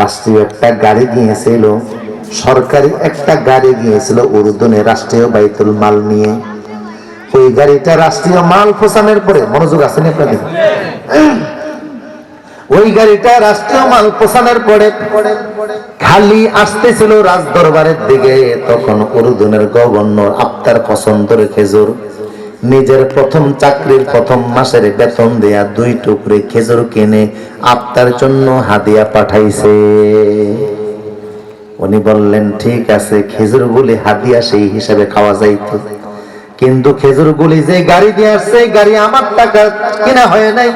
রাষ্ট্রীয় একটা গাড়ি গিয়েছিল, সরকারি একটা গাড়ি গিয়েছিল উর্দুনে, রাষ্ট্রীয় বাইতুল মাল নিয়ে। ওই গাড়িটা রাষ্ট্রীয় মাল পোষানোর পরে, মনোযোগ আছে না আপনাদের? ওই গাড়িটা রাষ্ট্রীয় মাল পোষানোর পরে খালি আসতেছিল রাজ দরবারের দিকে, তখন উর্দুনের গভর্নর আফতার পছন্দরে খেজুর। নিজের প্রথম চাকরির প্রথম মাসের বেতন দেয়া দুই টুকরে খেজুর কিনে আপনার জন্য হাদিয়া পাঠাইছে। উনি বললেন, ঠিক আছে খেজুর গুলি হাদিয়া সেই হিসাবে খাওয়া যাইত। কিন্তু খেজুর গুলি যে গাড়ি দিয়ে আসছে গাড়ি আমার টাকা কেনা হয় নাই।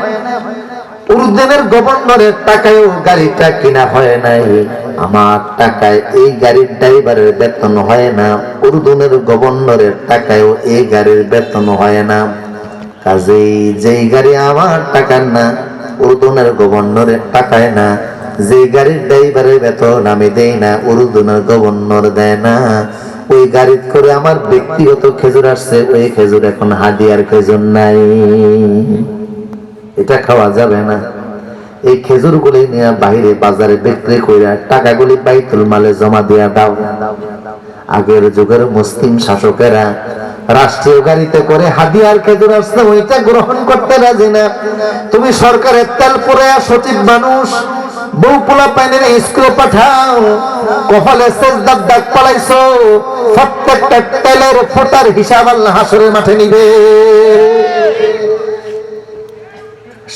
উর্দেনের গভর্নরের টাকায়ও গাড়িটা কিনা হয় নাই। আমার টাকায় এই গাড়ির ড্রাইভারের বেতন হয় না। উর্দুনের গভর্নরের টাকায়ও এই গাড়ির বেতন হয় না। কাজেই যেই গাড়ি আমার টাকার না, উর্দুনের গভর্নরের টাকায় না। যে গাড়ির ড্রাইভারের বেতন আমি দেই না, উর্দুনের গভর্নর দেয় না। ওই গাড়ি করে আমার ব্যক্তিগত খেজুর আসছে, ওই খেজুর এখন হাদিয়ার খেজুর নাই। এটা খাওয়া যাবে না। এই খেজুর গুলি নিয়ে বাইরে বাজারে বিক্রি করে টাকাগুলি বাইতুল মালে জমা দিয়া দাও। আগের যুগের মুসলিম শাসকেরা রাষ্ট্রীয় গাড়িতে করে হাদিয়ার খেজুর আসছে ওইটা গ্রহণ করতে রাজি না। তুমি সরকারের তেল পরে সচিব মানুষ, বউ পাইনের স্কুলে পাঠাও, কপালে দাগ দাগ পালাইছো, প্রত্যেকটা তেলের ফোটার হিসাব আল্লাহ হাসরের মাঠে নিবে।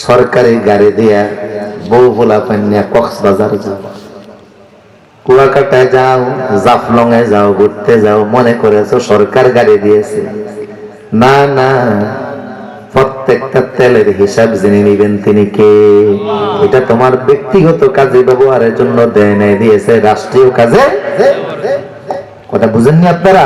সরকারি গাড়ি দিয়া বউ বলা পান্যা কক্সবাজার যাও। কুয়াকাটায় যাও জাফলং এ যাও, ঘুরতে যাও, মনে করেছ সরকার গাড়ি দিয়েছে? না না, প্রত্যেকটা তেলের হিসাব জেনে নিবেন তিনি কে? এটা তোমার ব্যক্তিগত কাজে, ব্যবহারের জন্য দেয় নাই, দিয়েছে রাষ্ট্রীয় কাজে। কথা বুঝেননি আপনারা?